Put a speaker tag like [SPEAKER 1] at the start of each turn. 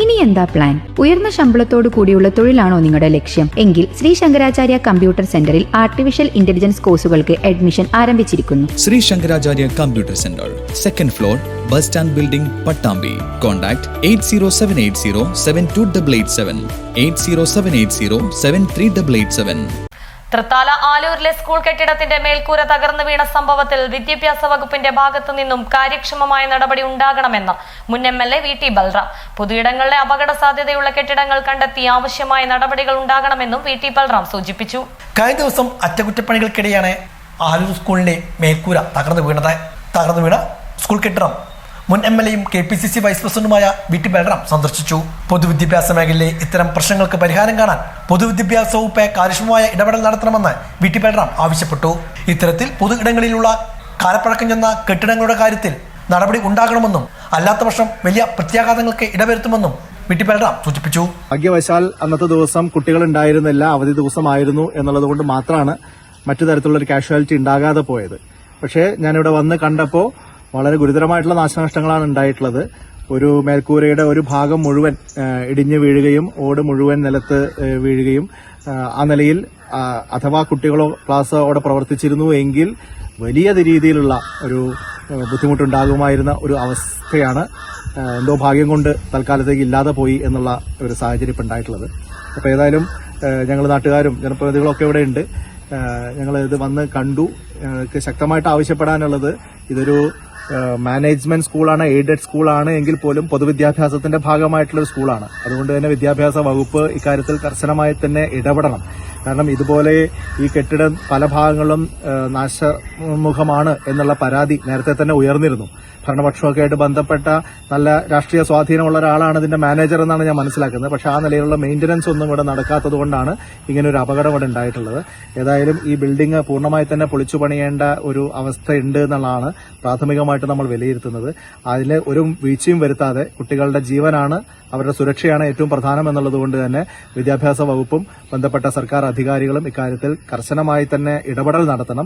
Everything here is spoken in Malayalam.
[SPEAKER 1] ഇനി എന്താ പ്ലാൻ ഉയർന്ന ശമ്പളത്തോടു കൂടിയുള്ള തൊഴിലാണോ നിങ്ങളുടെ ലക്ഷ്യം? എങ്കിൽ ശ്രീ ശങ്കരാചാര്യ കമ്പ്യൂട്ടർ സെന്ററിൽ ആർട്ടിഫിഷ്യൽ ഇന്റലിജൻസ് കോഴ്സുകൾക്ക് അഡ്മിഷൻ ആരംഭിച്ചിരിക്കുന്നു.
[SPEAKER 2] Shri Shankaracharya computer centre second floor bus stand building Pattambi. Contact eight zero seven eight zero seven two double eight seven eight zero seven eight zero seven three double eight seven
[SPEAKER 3] Thrithala ആലൂരിലെ school കെട്ടിടത്തിന്റെ മേൽക്കൂര തകർന്നു വീണ സംഭവത്തിൽ വിദ്യാഭ്യാസ വകുപ്പിന്റെ ഭാഗത്തു നിന്നും കാര്യക്ഷമമായ നടപടി ഉണ്ടാകണമെന്ന് മുൻ M L A V T Balram. പൊതുയിടങ്ങളിലെ അപകട സാധ്യതയുള്ള കെട്ടിടങ്ങൾ കണ്ടെത്തി ആവശ്യമായ നടപടികൾ ഉണ്ടാകണമെന്നും വി ടി ബൽറാം സൂചിപ്പിച്ചു.
[SPEAKER 4] കഴിഞ്ഞ ദിവസം അറ്റകുറ്റപ്പണികൾക്കിടെയാണ് ആലൂർ സ്കൂളിന്റെ മേൽക്കൂര തകർന്നു വീണത്. തകർന്നു വീണ സ്കൂൾ കെട്ടിടം മുൻ എം എൽ എയും K P C C vice പ്രസിഡന്റുമായ വി ടി ബൽറാം സന്ദർശിച്ചു. പൊതുവിദ്യാഭ്യാസ മേഖലയിലെ ഇത്തരം പ്രശ്നങ്ങൾക്ക് പരിഹാരം കാണാൻ പൊതുവിദ്യാഭ്യാസ വകുപ്പ് കാര്യക്ഷമമായ ഇടപെടൽ നടത്തണമെന്ന് വി ടി ബൽറാം ആവശ്യപ്പെട്ടു. ഇത്തരത്തിൽ പൊതു ഇടങ്ങളിലുള്ള കാലപ്പഴക്കം ചെന്ന കെട്ടിടങ്ങളുടെ കാര്യത്തിൽ നടപടി ഉണ്ടാകണമെന്നും അല്ലാത്ത പക്ഷം വലിയ പ്രത്യാഘാതങ്ങൾക്ക് ഇടവരുത്തുമെന്നും സൂചിപ്പിച്ചു.
[SPEAKER 5] ഭാഗ്യവശാൽ അന്നത്തെ ദിവസം കുട്ടികൾ ഉണ്ടായിരുന്നില്ല അവധി ദിവസമായിരുന്നു എന്നുള്ളത് കൊണ്ട് മാത്രമാണ് മറ്റു തരത്തിലുള്ള ഒരു കാഷ്വാലിറ്റി ഉണ്ടാകാതെ പോയത്. പക്ഷേ ഞാനിവിടെ വന്ന് കണ്ടപ്പോൾ വളരെ ഗുരുതരമായിട്ടുള്ള നാശനഷ്ടങ്ങളാണ് ഉണ്ടായിട്ടുള്ളത്. ഒരു മേൽക്കൂരയുടെ ഒരു ഭാഗം മുഴുവൻ ഇടിഞ്ഞു വീഴുകയും ഓട് മുഴുവൻ നിലത്ത് വീഴുകയും ആ, നിലയിൽ അഥവാ കുട്ടികളോ ക്ലാസ് അവിടെ പ്രവർത്തിച്ചിരുന്നു എങ്കിൽ വലിയ രീതിയിലുള്ള ഒരു ബുദ്ധിമുട്ടുണ്ടാകുമായിരുന്ന ഒരു അവസ്ഥയാണ് എന്തോ ഭാഗ്യം കൊണ്ട് തൽക്കാലത്തേക്ക് ഇല്ലാതെ പോയി എന്നുള്ള ഒരു സാഹചര്യം ഇപ്പം ഉണ്ടായിട്ടുള്ളത്. അപ്പോൾ ഏതായാലും ഞങ്ങൾ നാട്ടുകാരും ജനപ്രതിനിധികളൊക്കെ ഇവിടെ ഉണ്ട്. ഞങ്ങൾ ഇത് വന്ന് കണ്ടു. ശക്തമായിട്ട് ആവശ്യപ്പെടാനുള്ളത് ഇതൊരു മാനേജ്മെന്റ് സ്കൂളാണ് എയ്ഡഡ് സ്കൂളാണ് എങ്കിൽ പോലും പൊതുവിദ്യാഭ്യാസത്തിന്റെ ഭാഗമായിട്ടുള്ള ഒരു സ്കൂളാണ് അതുകൊണ്ട് തന്നെ വിദ്യാഭ്യാസ വകുപ്പ് ഇക്കാര്യത്തിൽ കർശനമായി തന്നെ ഇടപെടണം. കാരണം ഇതുപോലെ ഈ കെട്ടിടം പല ഭാഗങ്ങളും നാശമുഖമാണ് എന്നുള്ള പരാതി നേരത്തെ തന്നെ ഉയർന്നിരുന്നു. ഭരണപക്ഷമൊക്കെ ആയിട്ട് ബന്ധപ്പെട്ട നല്ല രാഷ്ട്രീയ സ്വാധീനമുള്ള ഒരാളാണ് ഇതിന്റെ മാനേജർ എന്നാണ് ഞാൻ മനസ്സിലാക്കുന്നത്. പക്ഷേ ആ നിലയിലുള്ള മെയിന്റനൻസ് ഒന്നും ഇവിടെ നടക്കാത്തത് കൊണ്ടാണ് ഇങ്ങനെ ഒരു അപകടം ഇവിടെ ഉണ്ടായിട്ടുള്ളത്. ഏതായാലും ഈ ബിൽഡിംഗ് പൂർണമായി തന്നെ പൊളിച്ചു പണിയേണ്ട ഒരു അവസ്ഥയുണ്ട് എന്നുള്ളതാണ് പ്രാഥമികമായിട്ട് നമ്മൾ വിലയിരുത്തുന്നത്. അതിൽ ഒരു വീഴ്ചയും വരുത്താതെ കുട്ടികളുടെ ജീവനാണ് അവരുടെ സുരക്ഷയാണ് ഏറ്റവും പ്രധാനം എന്നുള്ളതുകൊണ്ട് തന്നെ വിദ്യാഭ്യാസ വകുപ്പും ബന്ധപ്പെട്ട സർക്കാർ അധികാരികളും ഇക്കാര്യത്തിൽ കർശനമായി തന്നെ ഇടപെടൽ നടത്തണം.